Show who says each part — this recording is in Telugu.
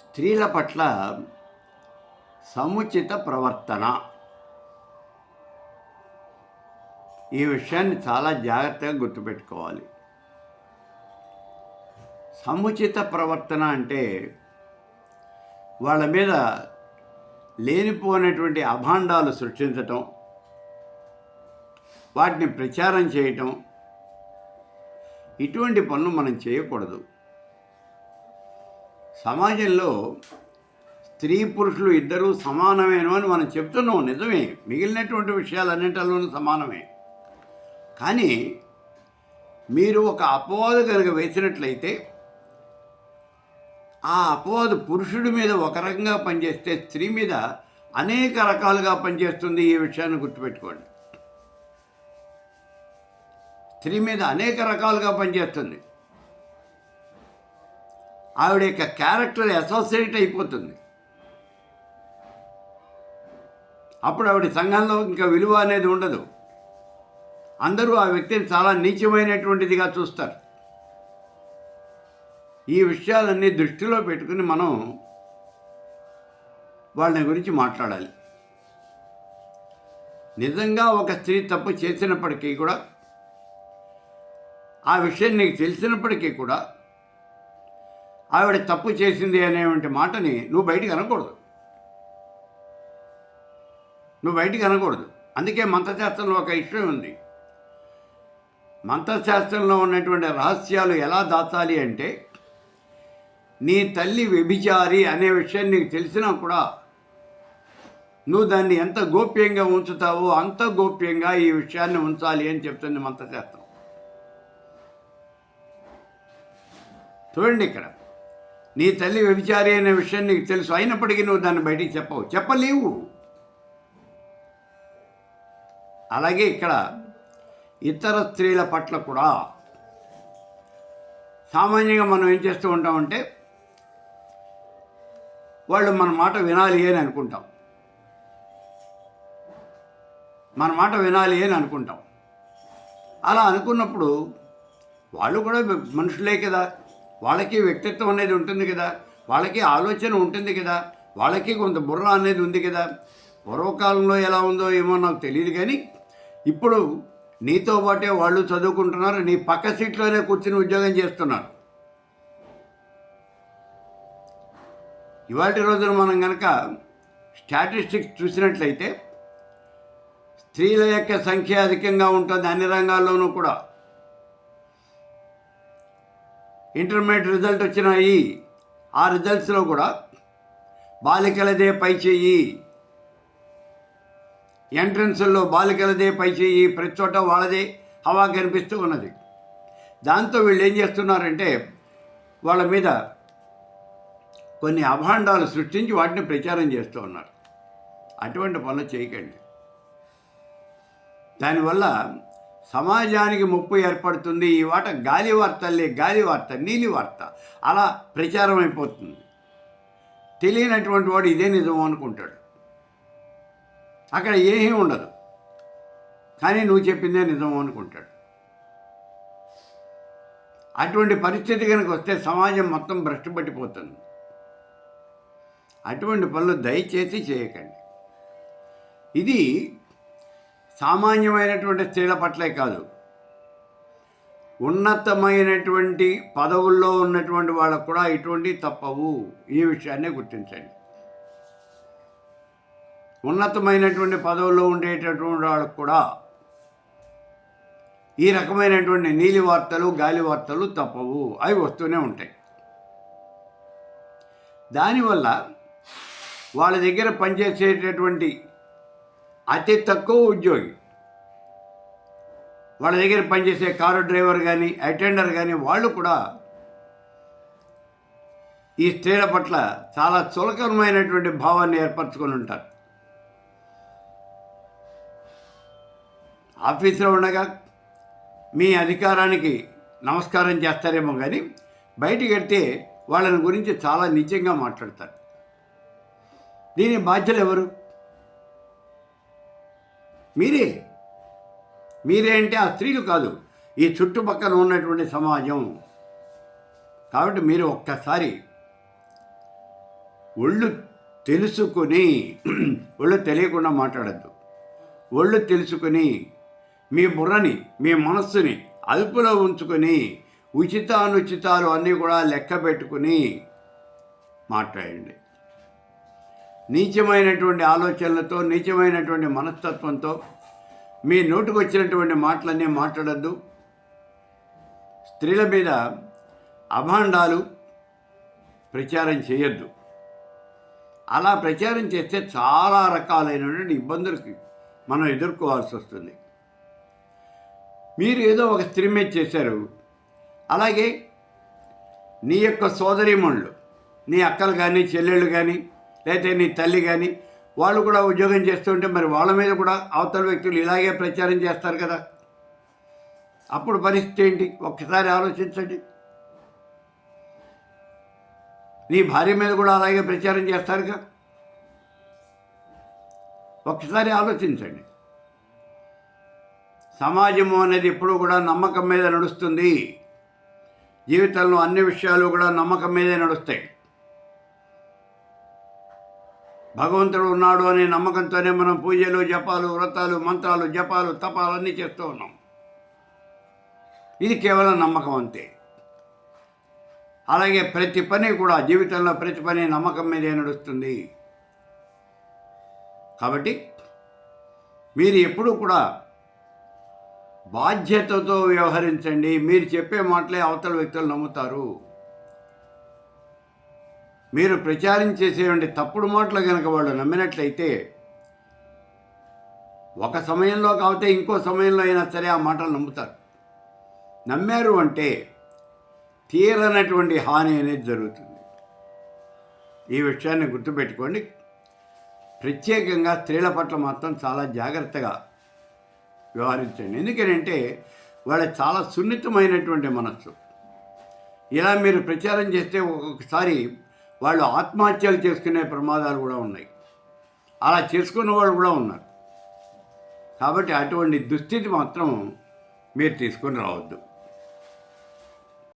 Speaker 1: స్త్రీల పట్ల సముచిత ప్రవర్తన. ఈ విషయాన్ని చాలా జాగ్రత్తగా గుర్తుపెట్టుకోవాలి. సముచిత ప్రవర్తన అంటే వాళ్ళ మీద లేనిపోయినటువంటి అభాండాలు సృష్టించటం వాటిని ప్రచారం చేయటం ఇటువంటి పనులు మనం చేయకూడదు. సమాజంలో స్త్రీ పురుషులు ఇద్దరూ సమానమేనో అని మనం చెప్తున్నాం నిజమే. మిగిలినటువంటి విషయాలన్నింటిలోనూ సమానమే. కానీ మీరు ఒక అపవాదు కనుక వేసినట్లయితే ఆ అపవాదు పురుషుడి మీద ఒక రకంగా పనిచేస్తే స్త్రీ మీద అనేక రకాలుగా పనిచేస్తుంది ఈ విషయాన్ని గుర్తుపెట్టుకోండి. స్త్రీ మీద అనేక రకాలుగా పనిచేస్తుంది. ఆవిడ యొక్క క్యారెక్టర్ అసోసియేట్ అయిపోతుంది. అప్పుడు ఆవిడ సంఘంలో ఇంకా విలువ అనేది ఉండదు. అందరూ ఆ వ్యక్తిని చాలా నీచమైనటువంటిదిగా చూస్తారు. ఈ విషయాలన్నీ దృష్టిలో పెట్టుకుని మనం వాళ్ళని గురించి మాట్లాడాలి. నిజంగా ఒక స్త్రీ తప్పు చేసినప్పటికీ కూడా ఆ విషయం నీకు తెలిసినప్పటికీ కూడా ఆవిడ తప్పు చేసింది అనేటువంటి మాటని నువ్వు బయటికి అనకూడదు. నువ్వు బయటికి అనకూడదు. అందుకే మంత్రశాస్త్రంలో ఒక ఇష్యూ ఉంది. మంత్రశాస్త్రంలో ఉన్నటువంటి రహస్యాలు ఎలా దాచాలి అంటే నీ తల్లి వ్యభిచారి అనే విషయం నీకు తెలిసినా కూడా నువ్వు దాన్ని ఎంత గోప్యంగా ఉంచుతావో అంత గోప్యంగా ఈ విషయాన్ని ఉంచాలి అని చెప్తుంది మంత్రశాస్త్రం. చూడండి ఇక్కడ. నీ తల్లి వ్యభిచారి అనే విషయం నీకు తెలుసు. అయినప్పటికీ నువ్వు దాన్ని బయటికి చెప్పవు. చెప్పలేవు. అలాగే ఇక్కడ ఇతర స్త్రీల పట్ల కూడా సామాన్యంగా మనం ఏం చేస్తూ ఉంటామంటే వాళ్ళు మన మాట వినాలి అని అనుకుంటాం. మన మాట వినాలి అని అనుకుంటాం. అలా అనుకున్నప్పుడు వాళ్ళు కూడా మనుషులే కదా. వాళ్ళకి వ్యక్తిత్వం అనేది ఉంటుంది కదా. వాళ్ళకి ఆలోచన ఉంటుంది కదా. వాళ్ళకి కొంత బుర్ర అనేది ఉంది కదా. పూర్వకాలంలో ఎలా ఉందో ఏమో నాకు తెలియదు కానీ ఇప్పుడు నీతో పాటే వాళ్ళు చదువుకుంటున్నారు నీ పక్క సీట్లోనే కూర్చుని ఉద్యోగం చేస్తున్నారు. ఇవాటి రోజున మనం కనుక స్టాటిస్టిక్స్ చూసినట్లయితే స్త్రీల యొక్క సంఖ్య అధికంగా ఉంటుంది అన్ని రంగాల్లోనూ కూడా. ఇంటర్మీడియట్ రిజల్ట్ వచ్చినాయి. ఆ రిజల్ట్స్లో కూడా బాలికలదే పై చెయ్యి. ఎంట్రన్స్లో బాలికలదే పై చెయ్యి. ప్రతి చోట వాళ్ళదే హవా కనిపిస్తూ ఉన్నది. దాంతో వీళ్ళు ఏం చేస్తున్నారంటే వాళ్ళ మీద కొన్ని అభాండాలు సృష్టించి వాటిని ప్రచారం చేస్తూ ఉన్నారు. అటువంటి పనులు చేయకండి. దానివల్ల సమాజానికి ముప్పు ఏర్పడుతుంది. ఈ వాట గాలి వార్తలే గాలి వార్త నీలి వార్త. అలా ప్రచారం అయిపోతుంది. తెలియనటువంటి వాడు ఇదే నిజం అనుకుంటాడు. అక్కడ ఏమీ ఉండదు. కానీ నువ్వు చెప్పిందే నిజం అనుకుంటాడు. అటువంటి పరిస్థితి కనుక వస్తే సమాజం మొత్తం భ్రష్టుపట్టిపోతుంది అటువంటి పనులు దయచేసి చేయకండి. ఇది సామాన్యమైనటువంటి స్త్రీల పట్లే కాదు. ఉన్నతమైనటువంటి పదవుల్లో ఉన్నటువంటి వాళ్ళకు కూడా ఇటువంటి తప్పవు. ఈ విషయాన్నే గుర్తించండి. ఉన్నతమైనటువంటి పదవుల్లో ఉండేటటువంటి వాళ్ళకు కూడా ఈ రకమైనటువంటి నీలి వార్తలు గాలి వార్తలు తప్పవు. అవి వస్తూనే ఉంటాయి. దానివల్ల వాళ్ళ దగ్గర పనిచేసేటటువంటి అతి తక్కువ ఉద్యోగి. వాళ్ళ దగ్గర పనిచేసే కారు డ్రైవర్ కానీ అటెండర్ కానీ వాళ్ళు కూడా ఈ స్త్రీల పట్ల చాలా చులకనమైనటువంటి భావాన్ని ఏర్పరచుకొని ఉంటారు. ఆఫీసులో ఉండగా మీ అధికారానికి నమస్కారం చేస్తారేమో కానీ బయటికి వెళ్తే వాళ్ళని గురించి చాలా నిజంగా మాట్లాడతారు. దీని బాధ్యులు ఎవరు? మీరే. మీరే అంటే ఆ స్త్రీలు కాదు ఈ చుట్టుపక్కల ఉన్నటువంటి సమాజం. కాబట్టి మీరు ఒక్కసారి ఒళ్ళు తెలుసుకొని ఒళ్ళు తెలియకుండా మాట్లాడద్దు. ఒళ్ళు తెలుసుకొని మీ బుర్రని మీ మనస్సుని అదుపులో ఉంచుకొని ఉచితానుచితాలు అన్నీ కూడా లెక్క పెట్టుకుని మాట్లాడండి. నీచమైనటువంటి ఆలోచనలతో నీచమైనటువంటి మనస్తత్వంతో మీ నోటుకు వచ్చినటువంటి మాటలన్నీ మాట్లాడద్దు. స్త్రీల మీద అభాండాలు ప్రచారం చేయొద్దు. అలా ప్రచారం చేస్తే చాలా రకాలైనటువంటి ఇబ్బందులకి మనం ఎదుర్కోవాల్సి వస్తుంది. మీరు ఏదో ఒక స్త్రీ మీద చేశారు. అలాగే నీ యొక్క సోదరీమణులు నీ అక్కలు కానీ చెల్లెళ్ళు కానీ లేకపోతే నీ తల్లి కానీ వాళ్ళు కూడా ఉద్యోగం చేస్తుంటే మరి వాళ్ళ మీద కూడా అవతల వ్యక్తులు ఇలాగే ప్రచారం చేస్తారు కదా. అప్పుడు పరిస్థితి ఏంటి? ఒక్కసారి ఆలోచించండి. నీ భార్య మీద కూడా అలాగే ప్రచారం చేస్తారుగా? ఒక్కసారి ఆలోచించండి. సమాజము అనేది ఎప్పుడు కూడా నమ్మకం మీద నడుస్తుంది. జీవితంలో అన్ని విషయాలు కూడా నమ్మకం మీదే నడుస్తాయి. భగవంతుడు ఉన్నాడు అనే నమ్మకంతోనే మనం పూజలు జపాలు వ్రతాలు మంత్రాలు జపాలు తపాలు అన్నీ చేస్తూ ఉన్నాం. ఇది కేవలం నమ్మకం అంతే. అలాగే ప్రతి పని కూడా జీవితంలో ప్రతి పని నమ్మకం మీదే నడుస్తుంది. కాబట్టి మీరు ఎప్పుడూ కూడా బాధ్యతతో వ్యవహరించండి. మీరు చెప్పే మాటలే అవతల వ్యక్తులు నమ్ముతారు. మీరు ప్రచారం చేసేవంటి తప్పుడు మాటలు కనుక వాళ్ళు నమ్మినట్లయితే ఒక సమయంలో కాకపోతే ఇంకో సమయంలో అయినా సరే ఆ మాటలు నమ్ముతారు. నమ్మారు అంటే తీరనటువంటి హాని అనేది జరుగుతుంది. ఈ విషయాన్ని గుర్తుపెట్టుకోండి. ప్రత్యేకంగా స్త్రీల పట్ల మాత్రం చాలా జాగ్రత్తగా వ్యవహరించండి. ఎందుకనంటే వాళ్ళ చాలా సున్నితమైనటువంటి మనస్సు. ఇలా మీరు ప్రచారం చేస్తే ఒక్కొక్కసారి వాళ్ళు ఆత్మహత్యలు చేసుకునే ప్రమాదాలు కూడా ఉన్నాయి. అలా చేసుకున్న వాళ్ళు కూడా ఉన్నారు. కాబట్టి అటువంటి దుస్థితి మాత్రం మీరు తీసుకొని రావద్దు.